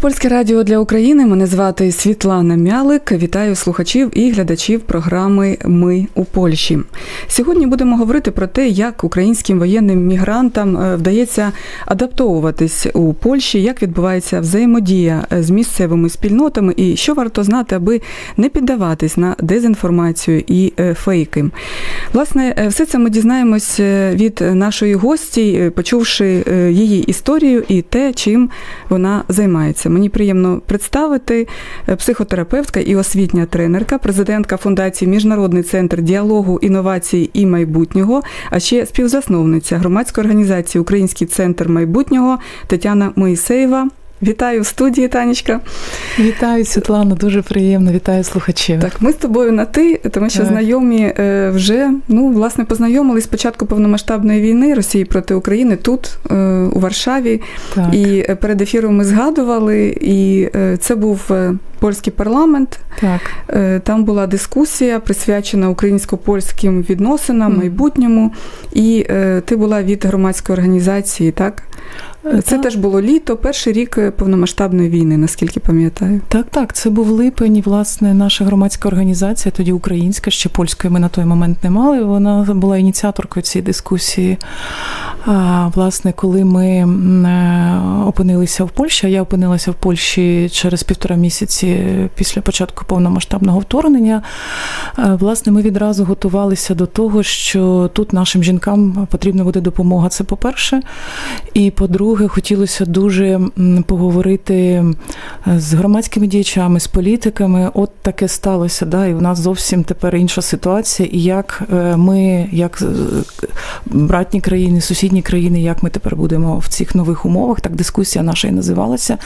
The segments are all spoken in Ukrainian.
Польське радіо для України. Мене звати Світлана Мялик. Вітаю слухачів і глядачів програми Ми у Польщі. Сьогодні будемо говорити про те, як українським воєнним мігрантам е, вдається адаптовуватись у Польщі, як відбувається взаємодія е, з місцевими спільнотами, і що варто знати, аби не піддаватись на дезінформацію і е, фейки. Власне, все це ми дізнаємось від нашої гості, почувши її історію і те, чим вона займається. Мені приємно представити е, психотерапевтка і освітня тренерка, президентка фундації Міжнародний центр діалогу, інновації і майбутнього, а ще співзасновниця громадської організації Український центр майбутнього Тетяна Моїсеєва. Вітаю в студії, Танечка. Вітаю, Світлана, дуже приємно. Вітаю слухачів. Так, ми з тобою на ти, тому що Так. знайомі е, вже ну власне познайомились з початку повномасштабної війни Росії проти України тут, е, у Варшаві. Так. І е, перед ефіром ми згадували, і це був польський парламент. так. Там була дискусія присвячена українсько-польським відносинам, майбутньому. І ти була від громадської організації, так? Це так, теж було літо, перший рік е, повномасштабної війни, наскільки пам'ятаю. так, так, це був липень. і, Власне, наша громадська організація, тоді українська, ще польської ми на той момент не мали. Вона була ініціаторкою цієї дискусії. А, власне, коли ми е, опинилися в Польщі, а я опинилася в Польщі через півтора місяці після початку повномасштабного вторгнення. е, Власне, ми відразу готувалися до того, що тут нашим жінкам потрібна буде допомога. Це по-перше. І по-друге, хотілося дуже поговорити е, з громадськими діячами, з політиками. От таке сталося. Да, і у нас зовсім тепер інша ситуація. І як е, ми, як е, братні країни, сусідні країни, як ми тепер будемо в цих нових умовах. Так дискусія наша і називалася.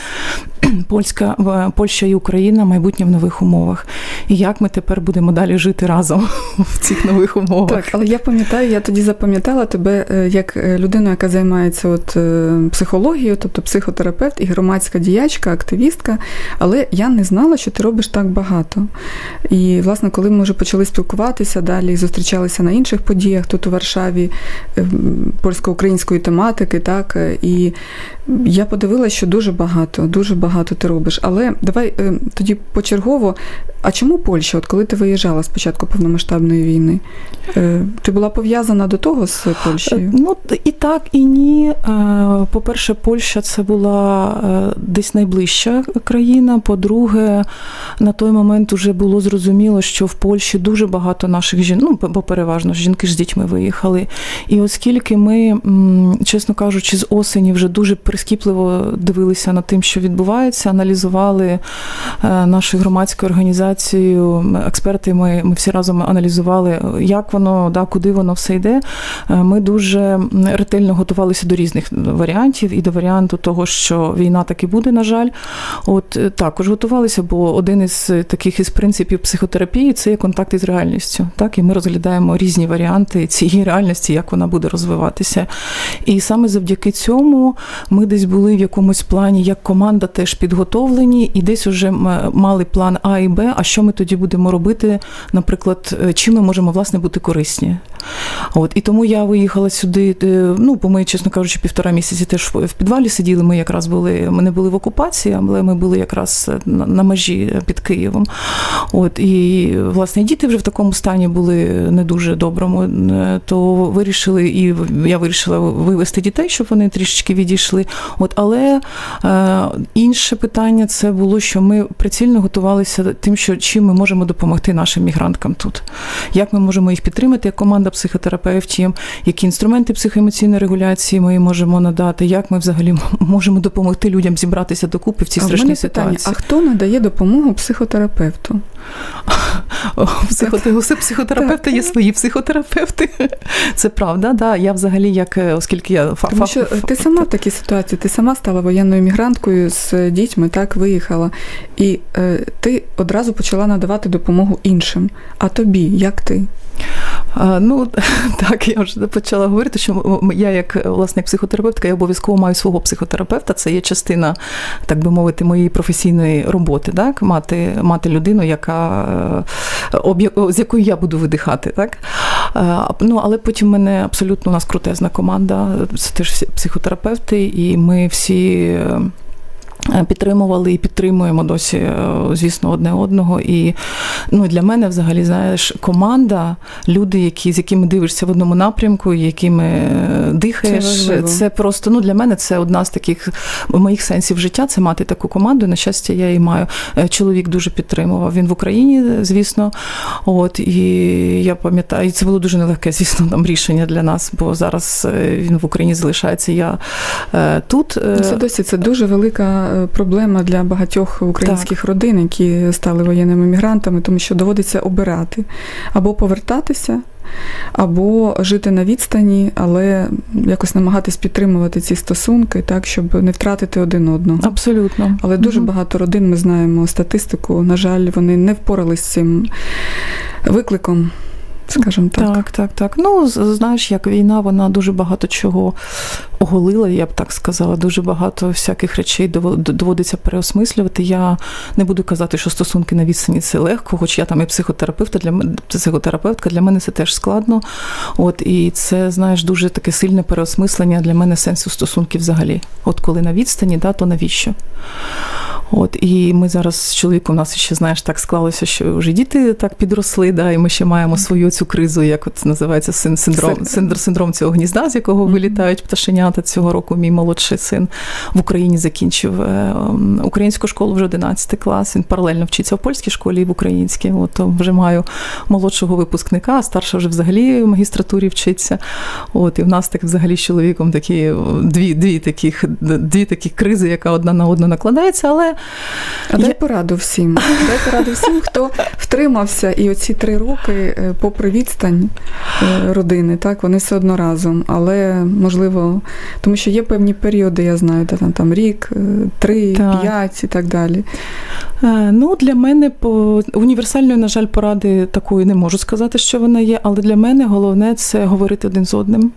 Польська Польща і Україна майбутнє в нових умовах. І як ми тепер будемо далі жити разом в цих нових умовах? Так, але я пам'ятаю, я тоді запам'ятала тебе е, як е, людину, яка займається от е, психологією, тобто психотерапевт і громадська діячка, активістка. Але я не знала, що ти робиш так багато. І, власне, коли ми вже почали спілкуватися далі, зустрічалися на інших подіях тут у Варшаві е, польсько-української тематики, так і я подивилася, що дуже багато, дуже багато ти робиш. Але давай е, тоді почергово. А чому Польща? От коли ти виїжджала з початку повномасштабної війни? Е, Ти була пов'язана до того з Польщею? Ну і так, і ні. Е, По-перше, Польща це була е, десь найближча країна. По-друге, на той момент вже було зрозуміло, що в Польщі дуже багато наших жінок, ну бо переважно жінки ж з дітьми виїхали. І оскільки ми, чесно кажучи, з осені вже дуже прискіпливо дивилися над тим, що відбувається, аналізували е, нашу громадську організацію, експерти. Ми, ми всі разом аналізували, як воно, да, куди воно все йде. Е, Ми дуже ретельно готувалися до різних варіантів і до варіанту того, що війна таки буде, на жаль. От е, також готувалися, бо один із таких із принципів психотерапії це є контакт із реальністю. Так, і ми розглядаємо різні варіанти цієї реальності, як вона буде розвиватися. І саме завдяки цьому ми десь були в якомусь плані, як команда теж підготовлені, і десь уже мали план А і Б. А що ми тоді будемо робити? Наприклад, е, чим ми можемо власне бути корисні? От і тому я виїхала сюди. е, Ну, бо ми, чесно кажучи, півтора місяці теж в підвалі сиділи. Ми якраз були, ми не були в окупації, але ми були якраз на, на межі під Києвом. От і власне діти вже в такому стані були не дуже доброму. е, То вирішили, і я вирішила вивести дітей, щоб вони трішечки відійшли. От, але е, інше питання це було, що ми прицільно готувалися тим, що чим ми можемо допомогти нашим мігранткам тут, як ми можемо їх підтримати, як команда психотерапевтів, які інструменти психоемоційної регуляції ми можемо надати, як ми взагалі можемо допомогти людям зібратися докупи в цій а в страшній мене питання: ситуації. а хто надає допомогу психотерапевту? Усе психотерапевти є свої психотерапевти. Це правда, да. Я взагалі, як е, оскільки я фа- Тому що ти сама в такій ситуації, ти сама стала воєнною мігранткою з дітьми, так виїхала, і е, ти одразу почала надавати допомогу іншим. А тобі, як ти? Ну так, я вже почала говорити, що я, як е, власне психотерапевтка, я обов'язково маю свого психотерапевта. Це є частина, так би мовити, моєї професійної роботи. Так, мати, мати людину, яка е, з якою я буду видихати. Так Е, ну але потім в мене абсолютно у нас крутезна команда. Це теж психотерапевти, і ми всі. Е, Підтримували і підтримуємо досі, е, звісно, одне одного. І ну, для мене, взагалі, знаєш, команда, люди, які, з якими дивишся в одному напрямку, якими е, дихаєш, Це це, просто ну, для мене це одна з таких моїх сенсів життя це мати таку команду. На щастя, я її маю. Чоловік дуже підтримував. Він в Україні, звісно. От і я пам'ятаю, і це було дуже нелегке, звісно, там рішення для нас, бо зараз він в Україні залишається. Я тут. Е, Це досі це дуже велика проблема для багатьох українських родин, які стали воєнними мігрантами, тому що доводиться обирати або повертатися, або жити на відстані, але якось намагатись підтримувати ці стосунки, так щоб не втратити один одного. Абсолютно. Але дуже Мгм. багато родин ми знаємо статистику. На жаль, вони не впорались з цим викликом, скажімо так. Так, так, так. Ну, знаєш, як війна, вона дуже багато чого оголила, я б так сказала. Дуже багато всяких речей доводиться переосмислювати. Я не буду казати, що стосунки на відстані це легко, хоч я там і психотерапевт, для психотерапевтка, для мене це теж складно. От і це, знаєш, дуже таке сильне переосмислення для мене сенсу стосунків взагалі. От коли на відстані, да, то навіщо? От і ми зараз з чоловіком у нас ще знаєш так склалося, що вже діти так підросли, да, і ми ще маємо свою цю кризу, як от називається син синдром, Син- синдром, синдром цього гнізда, з якого вилітають пташенята цього року. Мій молодший син в Україні закінчив е, українську школу вже 11 клас. Він паралельно вчиться в польській школі і в українській. От вже маю молодшого випускника, а старша вже взагалі в магістратурі вчиться. От і в нас так взагалі з чоловіком такі дві, дві таких дві такі кризи, яка одна на одну накладається, але А дай Я- пораду всім. Дай пораду всім, хто втримався, і оці три роки, е, попри відстань е, родини, так вони все одно разом. Але можливо, тому що є певні періоди, я знаю, де там, там рік, е, три, Так. п'ять і так далі. Е, Ну, для мене по універсальної, на жаль, поради такої не можу сказати, що вона є, але для мене головне це говорити один з одним,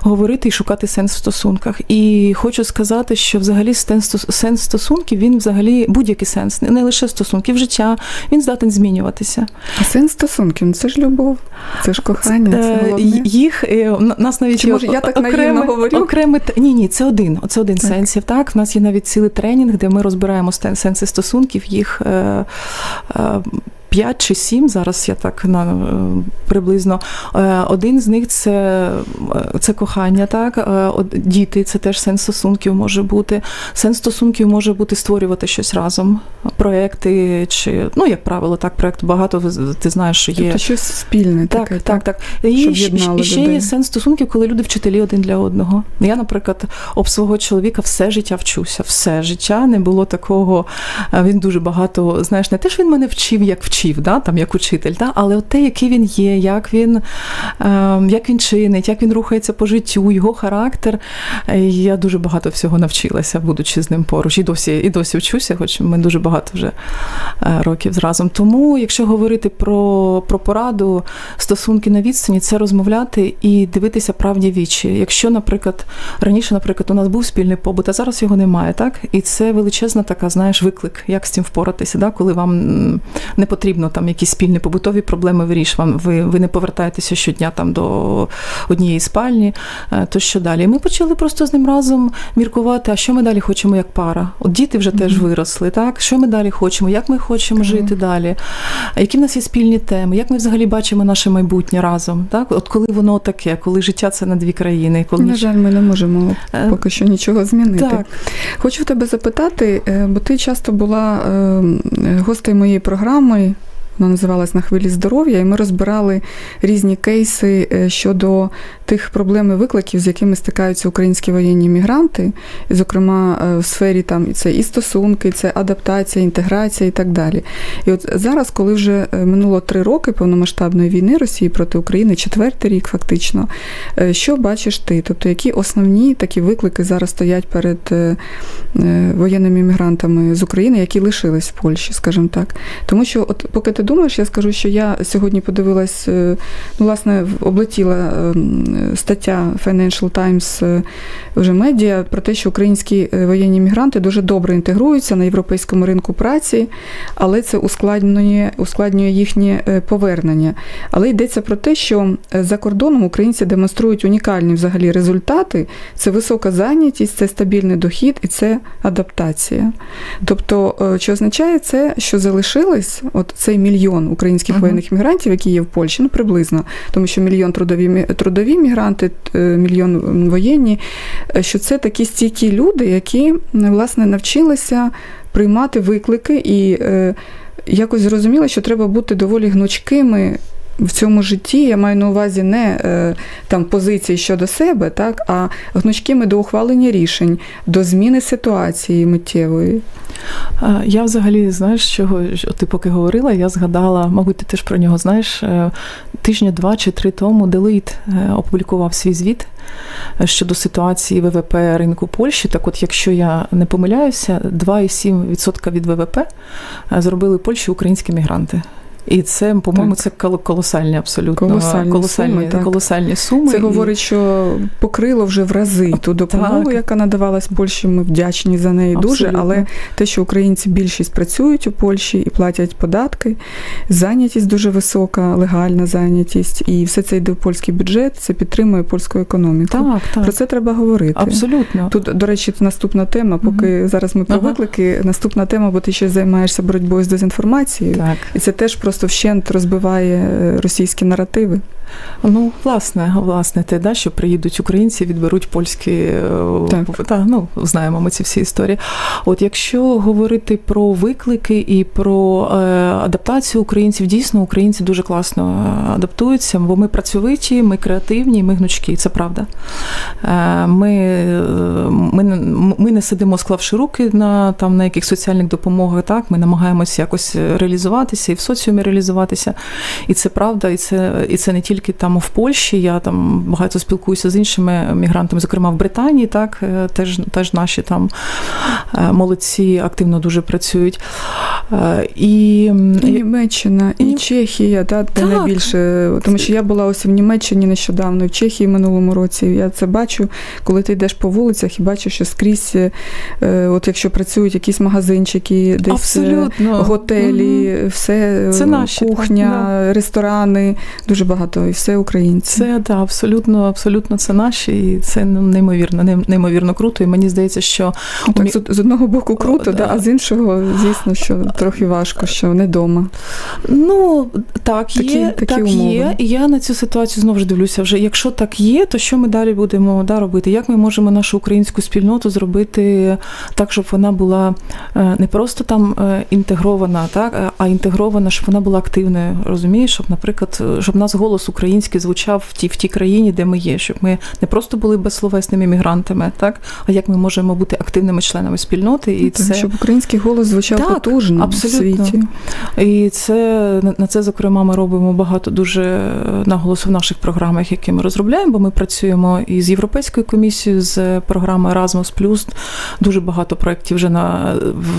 говорити і шукати сенс в стосунках. І хочу сказати, що взагалі сенс стосунків, він взагалі будь-який сенс, не лише стосунків життя, він здатен змінюватися. А сенс стосунків це ж любов, це ж кохання, це Е, головне. Їх е, нас навіть Чи, може, я так наївно говорю? окреме ні, ні, це один. Це один Так. сенсів. Так, в нас є навіть цілий тренінг, де ми розбираємо сенси стосунків. Їх П'ять чи сім, зараз я так на е, приблизно. Е, Один з них це, е, це кохання, так діти, це теж сенс стосунків може бути. Сенс стосунків може бути створювати щось разом, проекти чи ну як правило, так проект багато. Ти знаєш, що є Тобто щось спільне так, таке. так, так. І Щоб ще- і ще людей. є сенс стосунків, коли люди вчителі один для одного. Я, наприклад, об свого чоловіка все життя вчуся. Все життя не було такого. Він дуже багато, знаєш, не те, що він мене вчив, як вчив, да, там як учитель, да, але от те, який він є, як він, е, як він чинить, як він рухається по життю, його характер. Е, Я дуже багато всього навчилася, будучи з ним поруч. І досі, і досі вчуся, хоч ми дуже багато вже е, років разом. Тому, якщо говорити про, про пораду, стосунки на відстані, це розмовляти і дивитися правді вічі. Якщо, наприклад, раніше, наприклад, у нас був спільний побут, а зараз його немає, так? І це величезна така, знаєш, виклик, як з цим впоратися, да? коли вам не потрібно там якісь спільні побутові проблеми вирішувати. Ви, ви не повертаєтеся щодня там до однієї спальні, е, то що далі? І ми почали просто з ним разом міркувати, а що ми далі хочемо як пара. От діти вже теж Мгм. виросли, так? Що ми далі хочемо, як ми хочемо Так. жити далі, які в нас є спільні теми, як ми взагалі бачимо наше майбутнє разом. Так? От коли воно таке, коли життя це на дві країни, коли На жаль, ми не можемо Е, поки що нічого змінити. так. Хочу в тебе запитати, е, бо ти часто була е, гостею моєї програми. Вона називалась на хвилі здоров'я, і ми розбирали різні кейси е, щодо тих проблем і викликів, з якими стикаються українські воєнні мігранти, зокрема е, в сфері там це і стосунки, це адаптація, інтеграція і так далі. І от зараз, коли вже е, минуло три роки повномасштабної війни Росії проти України, четвертий рік фактично, що бачиш ти? Тобто, які основні такі виклики зараз стоять перед воєнними мігрантами з України, які лишились в Польщі, скажімо так. Тому що, от поки ти подумаєш, я скажу, що я сьогодні подивилась, е, ну, власне, облетіла ем, стаття Financial Times е, вже медіа про те, що українські е, воєнні мігранти дуже добре інтегруються на європейському ринку праці, але це ускладнює, ускладнює їхнє е, повернення. Але йдеться про те, що е, за кордоном українці демонструють унікальні взагалі результати. Це висока зайнятість, це стабільний дохід і це адаптація. Тобто, е, чи означає це, що залишилось от цей мільйон українських Мгм. воєнних мігрантів, які є в Польщі, ну приблизно, тому що мільйон трудові трудові мігранти, е, мільйон воєнні, е, що це такі стійкі люди, які власне навчилися приймати виклики і е, якось зрозуміли, що треба бути доволі гнучкими. В цьому житті я маю на увазі не е, там позиції щодо себе, так, а гнучкими до ухвалення рішень, до зміни ситуації миттєвої. Е, Я взагалі, знаєш, чого ти поки говорила, я згадала, мабуть, ти теж про нього знаєш, е, тижня два чи три тому Делит опублікував свій звіт е, щодо ситуації ВВП ринку Польщі. Так от, якщо я не помиляюся, 2,7% від ВВП е, зробили Польщі українські мігранти. І це, по-моєму, це коло- колосальні абсолютно Колосальні колосальні, суми, так. колосальні суми. Це І- говорить, що покрило вже в рази ту допомогу, Так. яка надавалась Польщі. Ми вдячні за неї дуже. Але те, що українці більшість працюють у Польщі і платять податки, зайнятість дуже висока, легальна зайнятість, і все це йде в польський бюджет, це підтримує польську економіку. Так, так. Про це треба говорити. Абсолютно. Тут, до речі, наступна тема, поки зараз ми про Ага. виклики, наступна тема, бо ти ще займаєшся боротьбою з дезінформацією. Так. І це теж просто вщент розбиває е, російські наративи. Ну, власне, власне, те, да, що приїдуть українці, відберуть польські е, Так. Та, ну, знаємо ми ці всі історії. От якщо говорити про виклики і про е, адаптацію українців, дійсно українці дуже класно е, адаптуються, бо ми працьовиті, ми креативні, ми гнучкі, це правда. Е, ми, е, ми, не- ми не сидимо, склавши руки на, там, на яких соціальних допомогах, так, ми намагаємося якось реалізуватися і в соціумі реалізуватися. І це правда, і це, і це не тільки там в Польщі. Я там багато спілкуюся з іншими мігрантами, зокрема в Британії, так е, теж, теж наші там е, молодці активно дуже працюють. Е, І, І Німеччина, і Ні- Чехія, да, де Так. найбільше. Тому що я була ось в Німеччині нещодавно, в Чехії минулому році. Я це бачу, коли ти йдеш по вулицях і бачиш, що скрізь, от якщо працюють якісь магазинчики, десь абсолютно готелі, Мгм. все Це наші, так, кухня, ресторани, дуже багато, і все українці. Це да, абсолютно, абсолютно це наші, і це ну, неймовірно, неймовірно круто. І мені здається, що Ну, так, Мі- з, одного боку круто, О, да, да. а з іншого, звісно, що трохи важко, що не вдома. Ну так Такі- є, такі так умови. є. І я на цю ситуацію знову ж дивлюся. Вже якщо так є, то що ми далі будемо да, робити? Як ми можемо нашу українську спільноту зробити так, щоб вона була е, не просто там е, інтегрована, так а інтегрована, щоб вона була активною, розумієш, щоб, наприклад, е, щоб нас голос український звучав в тій в тій країні, де ми є, щоб ми не просто були безсловесними мігрантами, так а як ми можемо бути активними членами спільноти, і Так, це Щоб український голос звучав Так, потужно абсолютно. в світі. І це на- це, зокрема, ми робимо багато дуже е, наголосу в наших програмах, які ми розробляємо, бо ми працюємо і з Європейською комісією, з програмою Erasmus+. Дуже багато проєктів вже на,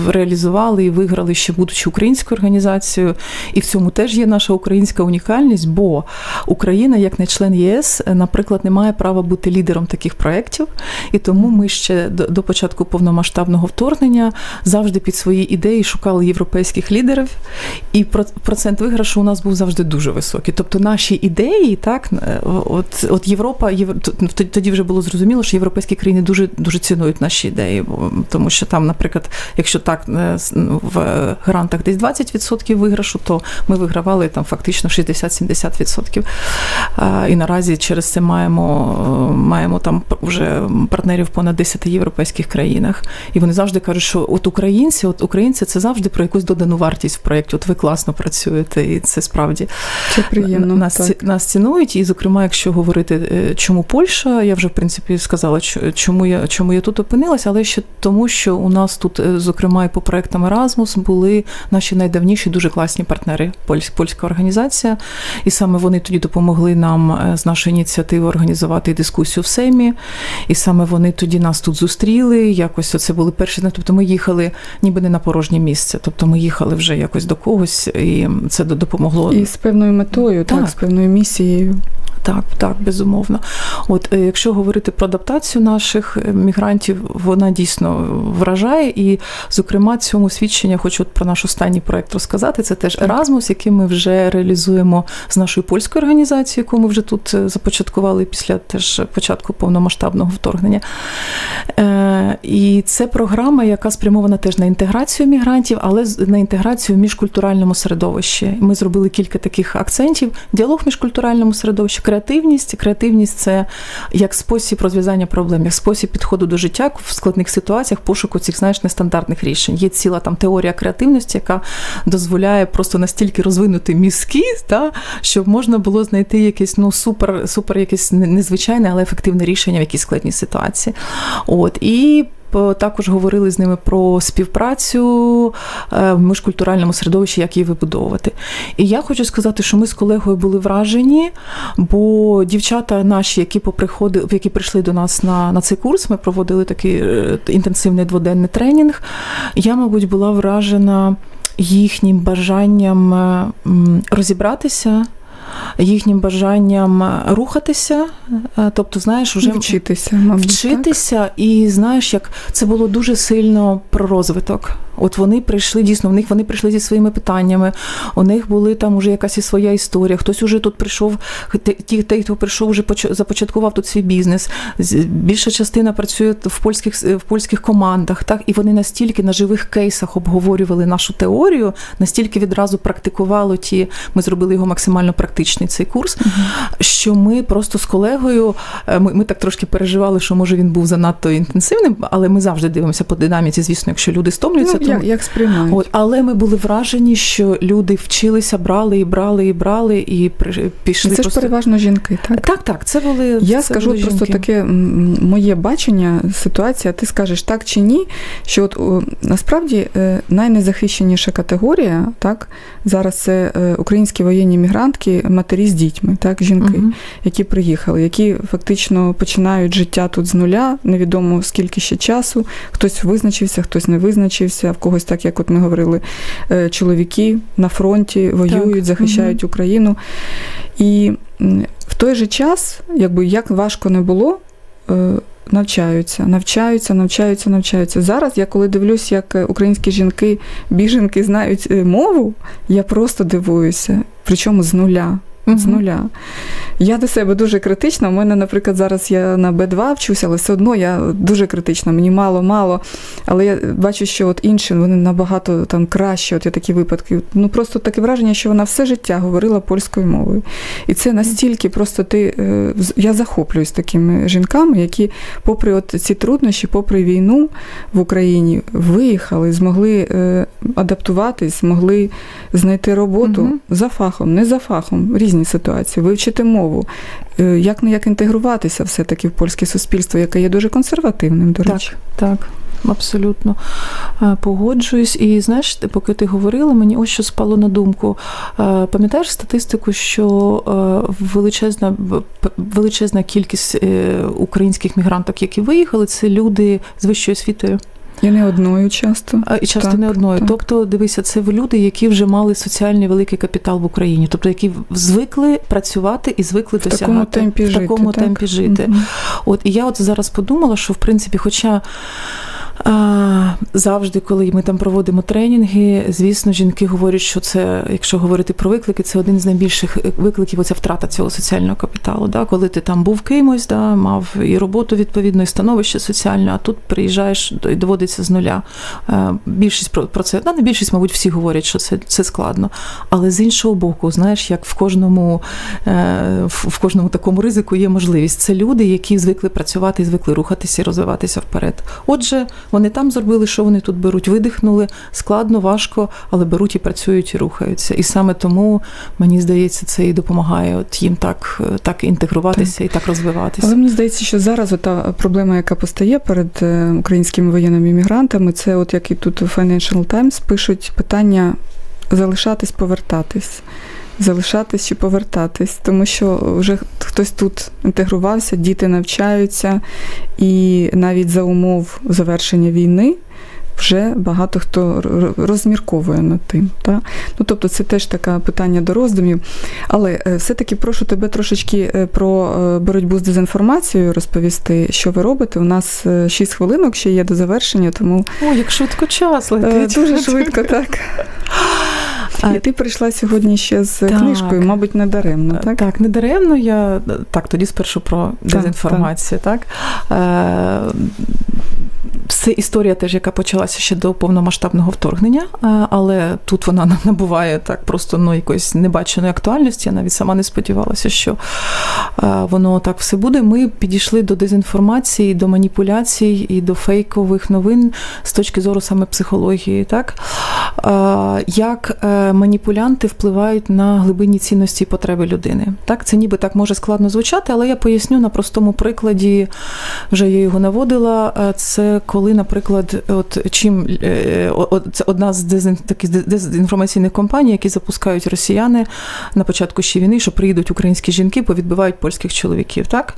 реалізували і виграли, ще будучи українською організацією. І в цьому теж є наша українська унікальність, бо Україна, як не член ЄС, е, наприклад, не має права бути лідером таких проєктів. І тому ми ще до, початку повномасштабного вторгнення завжди під свої ідеї шукали європейських лідерів, і про- процент виграшу у нас був завжди дуже високий. Тобто наші ідеї, так е, от, от Європа, Євро- тоді вже було зрозуміло, що європейські країни дуже дуже цінують наші ідеї, тому що там, наприклад, якщо так е, в грантах десь 20% виграшу, то ми вигравали там фактично 60-70%. І наразі через це маємо, маємо там вже партнерів понад 10 європейських країнах. І вони завжди кажуть, що от українці, от українці це завжди про якусь додану вартість в проєкті. От ви класно працюєте, і це справді Це приємно. нас, так. нас цінують. І, зокрема, якщо говорити, е, чому Польща, я вже в принципі сказала, чому я чому я тут опинилася, але ще тому, що у нас тут, е, зокрема, і по проектам Erasmus були наші найдавніші дуже класні партнери, польська організація, і саме вони тоді допомогли нам е, з нашої ініціативи організувати дискусію в Семі. І саме вони тоді нас тут зустріли. Якось це були перші. Тобто ми їхали ніби не на порожнє місце. Тобто ми їхали вже якось до когось, і це до- допомогло. І з певною метою, так, Так. з певною місією. Так, так, безумовно. От е, якщо говорити про адаптацію наших е, мігрантів, вона дійсно вражає. І, зокрема, цьому свідчення хочу от про наш останній проект розказати. Це теж Еразмус, який ми вже реалізуємо з нашою польською організацією, яку ми вже тут е, започаткували після теж початку повномасштабного вторгнення. Е, І це програма, яка спрямована теж на інтеграцію мігрантів, але на інтеграцію в міжкультуральному середовищі. Ми зробили кілька таких акцентів: діалог в міжкультуральному середовищі, креативність. Креативність це як спосіб розв'язання проблем, як спосіб підходу до життя в складних ситуаціях, пошуку цих знаєш нестандартних рішень. Є ціла там теорія креативності, яка дозволяє просто настільки розвинути мізки, та, щоб можна було знайти якесь ну супер, супер якесь незвичайне, але ефективне рішення в якійсь складній ситуації. От і також говорили з ними про співпрацю е, в міжкультуральному середовищі, як її вибудовувати. І я хочу сказати, що ми з колегою були вражені, бо дівчата наші, які поприходили, які прийшли до нас на, на цей курс, ми проводили такий е, інтенсивний дводенний тренінг. Я, мабуть, була вражена їхнім бажанням е, розібратися. Їхнім бажанням е, рухатися, е, тобто, знаєш, вже Вчитися, мабуть. так? і знаєш, як це було дуже сильно про розвиток. От вони прийшли дійсно, в них вони прийшли зі своїми питаннями. У них були там уже якась і своя історія. Хтось уже тут прийшов, ті- ті, ті, хто прийшов, вже поч- започаткував тут свій бізнес. Більша частина працює в польських в польських командах. Так і вони настільки на живих кейсах обговорювали нашу теорію, настільки відразу практикували ті. Ми зробили його максимально практичний цей курс. Що ми просто з колегою, е, ми, ми так трошки переживали, що може він був занадто інтенсивним, але ми завжди дивимося по динаміці. Звісно, якщо люди стомлюються, Ну, то як, як сприймають? От, але ми були вражені, що люди вчилися, брали і брали і брали, і пішли Це ж переважно жінки, так? Так, так, це були Я це скажу були просто жінки. таке моє бачення ситуації, а ти скажеш так чи ні, що от о, насправді е, найнезахищеніша категорія, так, зараз це е, українські воєнні мігрантки, матері з дітьми, так, жінки, Мгм. які приїхали, які фактично починають життя тут з нуля, невідомо скільки ще часу, хтось визначився, хтось не визначився, в когось, так як от ми говорили, е, чоловіки на фронті воюють, Так. захищають Україну. І в той же час, якби як важко не було, е, навчаються, навчаються, навчаються, навчаються. Зараз я коли дивлюсь, як е, українські жінки, біженки знають мову, я просто дивуюся, причому з нуля. З нуля. Я до себе дуже критична. У мене, наприклад, зараз я на Б2 вчуся, але все одно я дуже критична, мені мало-мало. Але я бачу, що от інші вони набагато там краще. От є такі випадки. Ну просто таке враження, що вона все життя говорила польською мовою. І це настільки просто ти. е, Я захоплююсь такими жінками, які, попри от ці труднощі, попри війну в Україні, виїхали, змогли е, адаптуватись, змогли знайти роботу Мгм. за фахом, не за фахом, різні ситуації, вивчити мову, як не як інтегруватися все-таки в польське суспільство, яке є дуже консервативним, до речі. Так, так. Абсолютно Е, погоджуюсь. І знаєш, поки ти говорила, мені ось що спало на думку. Е, Пам'ятаєш статистику, що е, величезна величезна кількість українських мігранток, які виїхали, це люди з вищою освітою. І не одною часто. А, І часто Так, не одною. так. Тобто, дивися, це люди, які вже мали соціальний великий капітал в Україні, тобто які звикли працювати і звикли В такому досягати темпі в жити. такому так? темпі жити. Мгм. От і я от зараз подумала, що в принципі, хоча. Завжди, коли ми там проводимо тренінги, звісно, жінки говорять, що це, якщо говорити про виклики, це один з найбільших викликів. Оця втрата цього соціального капіталу. Да? Коли ти там був кимось, да, мав і роботу відповідно, і становище соціальне, а тут приїжджаєш і доводиться з нуля. Е, Більшість про, це, да, не більшість, мабуть, всі говорять, що це, це складно. Але з іншого боку, знаєш, як в кожному, е, в кожному такому ризику є можливість. Це люди, які звикли працювати, звикли рухатися і розвиватися вперед. Отже, вони там зробили, що вони тут беруть, видихнули. Складно, важко, але беруть і працюють, і рухаються. І саме тому мені здається, це і допомагає от їм так, так інтегруватися і так розвиватися. Але мені здається, що зараз та проблема, яка постає перед е, українськими воєнними мігрантами, це от як і тут Financial Times пишуть питання залишатись, повертатись. Залишатись чи повертатись, тому що вже хтось тут інтегрувався, діти навчаються, і навіть за умов завершення війни вже багато хто розмірковує над тим. Та? Ну, тобто це теж таке питання до роздумів. Але е, все-таки прошу тебе трошечки е, про е, боротьбу з дезінформацією розповісти, що ви робите. У нас 6 хвилинок ще є до завершення, тому О, як швидко час летить. дуже швидко так. А, І ти прийшла сьогодні ще з Так. книжкою, мабуть, не даремно, так? Так, не даремно я так тоді спершу про дезінформацію. Так, Е, Це історія теж, яка почалася ще до повномасштабного вторгнення, е, але тут вона набуває так просто ну, якоїсь небаченої актуальності. Я навіть сама не сподівалася, що е, воно так все буде. Ми підійшли до дезінформації, до маніпуляцій і до фейкових новин з точки зору саме психології. Так? Як е, маніпулянти впливають на глибинні цінності і потреби людини. Так, це ніби так може складно звучати, але я поясню на простому прикладі. Вже я його наводила. Е, Це коли, наприклад, от чим е, це одна з дезін, таких дезінформаційних компаній, які запускають росіяни на початку ще війни, що приїдуть українські жінки, повідбивають польських чоловіків. Так,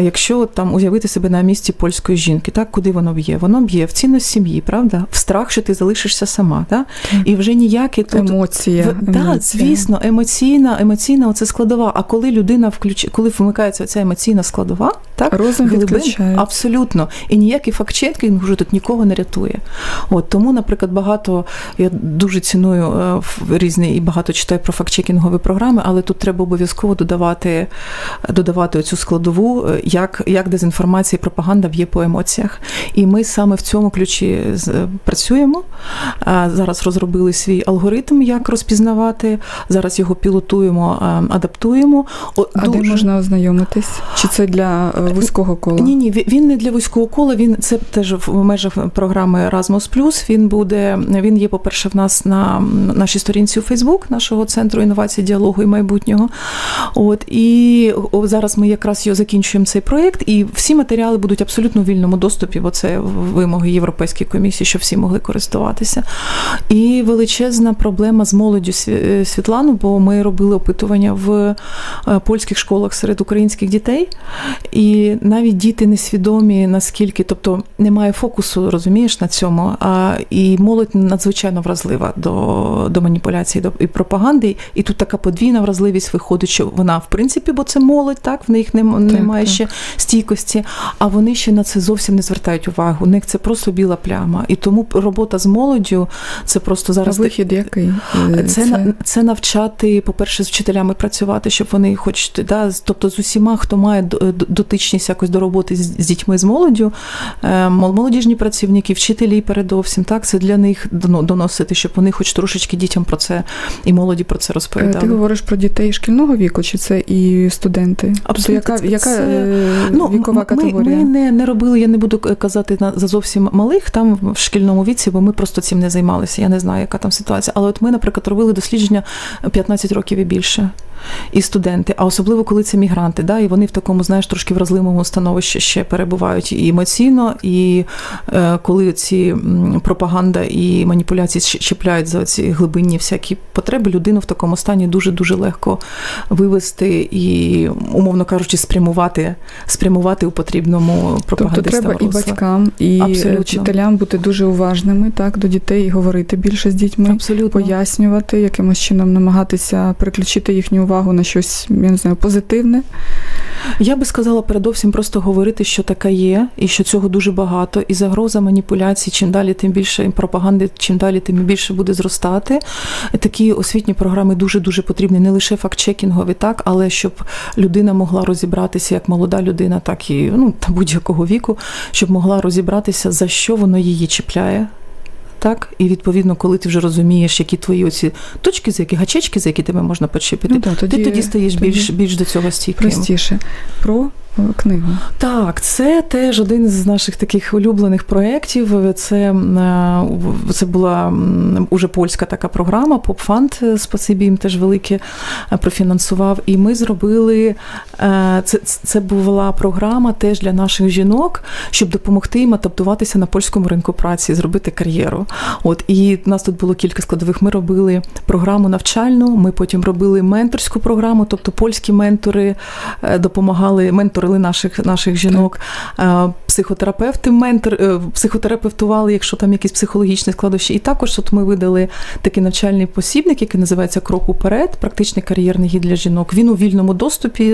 якщо там уявити себе на місці польської жінки, так куди воно б'є? Воно б'є в цінність сім'ї, правда? В страх, що ти залишишся сама. Так? І вже ніякі тут Емоція. в- да, звісно, емоційна, емоційна оце складова. А коли людина включ... коли вмикається ця емоційна складова, так Розум відключається. абсолютно. І ніякий фактчекінг вже тут нікого не рятує. От тому, наприклад, багато я дуже ціную е, різні і багато читаю про фактчекінгові програми, але тут треба обов'язково додавати, додавати оцю складову, е, як, як дезінформація і пропаганда б'є по емоціях. І ми саме в цьому ключі працюємо. А Розробили свій алгоритм, як розпізнавати. Зараз його пілотуємо, адаптуємо. О, А де можна ознайомитись? Чи це для е, вузького кола? ні, ні, він не для вузького кола. Він це теж в межах програми Erasmus+. Він буде він є, по-перше, в нас на нашій сторінці у Фейсбук, нашого центру інновацій, діалогу і майбутнього. От і о, зараз ми якраз його закінчуємо цей проєкт, і всі матеріали будуть абсолютно в вільному доступі, бо це вимоги Європейської комісії, щоб всі могли користуватися. І величезна проблема з молоддю Світлану, бо ми робили опитування в е, польських школах серед українських дітей. І навіть діти несвідомі наскільки, тобто немає фокусу, розумієш, на цьому. А і молодь надзвичайно вразлива до, до маніпуляції до, і пропаганди. І тут така подвійна вразливість виходить, що вона, в принципі, бо це молодь, так, в них нем, немає так. ще стійкості, а вони ще на це зовсім не звертають увагу. У них це просто біла пляма. І тому робота з молоддю це просто А зараз вихід який? Е, це, це... це навчати, по-перше, з вчителями працювати, щоб вони хоч да, тобто з усіма, хто має д- дотичність якось до роботи з, з дітьми, з молоддю, е, молодіжні працівники, вчителі передовсім, так, це для них доно- доносити, щоб вони хоч трошечки дітям про це і молоді про це Е, розповідали. Ти говориш про дітей шкільного віку, чи це і студенти? Абсолютно, Тобто яка яка це- е, вікова Ну, ми. Ми не, не робили, я не буду казати на за зовсім малих там в шкільному віці, бо ми просто цим не займалися. Я не знаю, яка там ситуація. Але от ми, наприклад, робили дослідження 15 років і більше. І студенти, а особливо коли це мігранти, да, і вони в такому, знаєш, трошки вразливому становищі ще перебувають і емоційно, і е, коли ці пропаганда і маніпуляції чіпляють за ці глибинні всякі потреби, людину в такому стані дуже дуже легко вивести і, умовно кажучи, спрямувати, спрямувати у потрібному Тобто пропагандистам треба і батькам, і е, Абсолютно. вчителям бути дуже уважними так, до дітей, і говорити більше з дітьми, Абсолютно. пояснювати, якимось чином намагатися переключити їхню увагу на щось, я не знаю, позитивне. Я би сказала передовсім просто говорити, що таке є, і що цього дуже багато. І загроза маніпуляцій, чим далі, тим більше пропаганди, чим далі, тим більше буде зростати. Такі освітні програми дуже дуже потрібні, не лише фактчекінгові, так, але щоб людина могла розібратися, як молода людина, так і ну та будь-якого віку, щоб могла розібратися, за що воно її чіпляє. Так, і відповідно, коли ти вже розумієш, які твої оці точки, за які гачечки, за які тебе можна почепити, Ну, да, тоді, ти тоді стаєш тоді більш більш до цього стійким. простіше. Про е, книгу. Так, це теж один з наших таких улюблених проєктів. Це, е, це була уже польська така програма, попфанд, спасибі їм теж велике е, профінансував. І ми зробили це, це була програма теж для наших жінок, щоб допомогти їм адаптуватися на польському ринку праці, зробити кар'єру. От і в нас тут було кілька складових. Ми робили програму навчальну. Ми потім робили менторську програму, тобто польські ментори е, допомагали, менторили наших наших жінок. Е, Психотерапевти ментор е, психотерапевтували, якщо там якісь психологічні складощі. І також от ми видали такий навчальний посібник, який називається Крок уперед, практичний кар'єрний гід для жінок. Він у вільному доступі,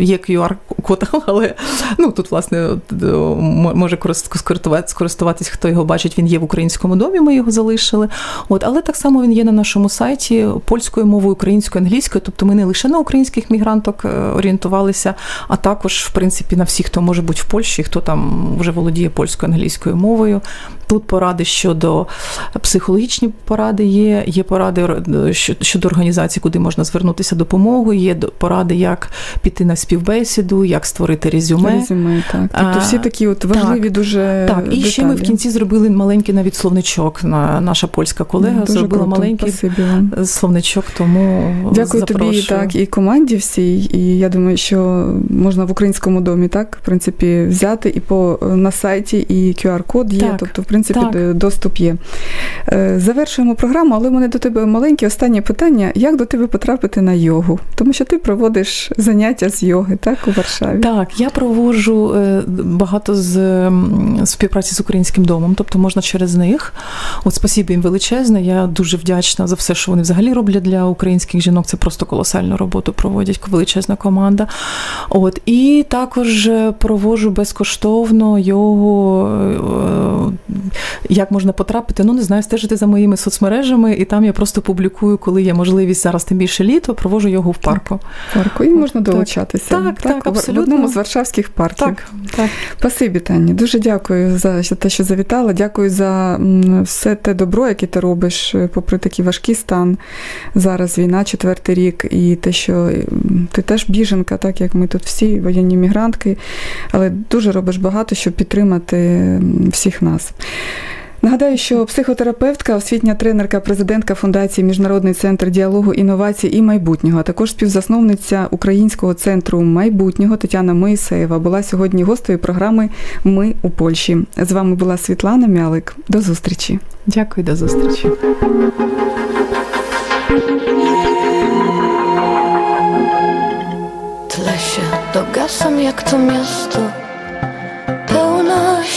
є QR-код, але ну тут власне мо- може корис- скористуватись, скористуватись, хто його бачить. Він є в українському домі. Ми його залишили. От, але так само він є на нашому сайті польською мовою, українською, англійською. Тобто ми не лише на українських мігранток е, орієнтувалися, а також, в принципі, на всіх, хто може бути в Польщі, хто там вже володіє польською англійською мовою. Тут поради щодо психологічні поради є, є поради щодо організації, куди можна звернутися допомогою, є поради, як піти на співбесіду, як створити резюме. Резюме, так. Тобто всі такі от важливі так. дуже Так, і ще ми в кінці зробили маленький навіть словничок. На наша польська колега Дуже зробила круто. маленький Спасибі словничок, тому Дякую тобі так і команді всій. І я думаю, що можна в українському домі так, в принципі, взяти і по на сайті, і QR-код є. Так, тобто, в принципі, так. доступ є. Е, Завершуємо програму, але в мене до тебе маленьке останнє питання: як до тебе потрапити на йогу? Тому що ти проводиш заняття з йоги, так, у Варшаві. Так, я проводжу е, багато з співпраці з українським домом, тобто можна через них. От спасибі їм величезне. Я дуже вдячна за все, що вони взагалі роблять для українських жінок. Це просто колосальну роботу проводять величезна команда. От і також е, проводжу безкоштовно його. е, Як можна потрапити? Ну не знаю, стежити за моїми соцмережами, і там я просто публікую, коли є можливість зараз, тим більше літо, проводжу його в парку. Парку, і можна так. долучатися. Так, так, в- В одному з варшавських парків. Так, так. Спасибі, Тані. Дуже дякую за за те, що завітала. Дякую за все те добро, яке ти робиш, е, попри такий важкий стан. Зараз війна, четвертий рік, і те, що ти теж біженка, так як ми тут всі воєнні мігрантки, але дуже робиш багато, щоб підтримати всіх нас. Нагадаю, що психотерапевтка, освітня тренерка, президентка Фундації Міжнародний центр діалогу, інновацій і майбутнього, а також співзасновниця Українського центру майбутнього Тетяна Моїсеєва була сьогодні гостею програми Ми у Польщі. З вами була Світлана Мялик. До зустрічі. Дякую, до зустрічі. Tle się dogasam jak to miasto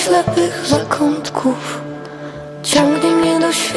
ślepych zakątków. Ciągnie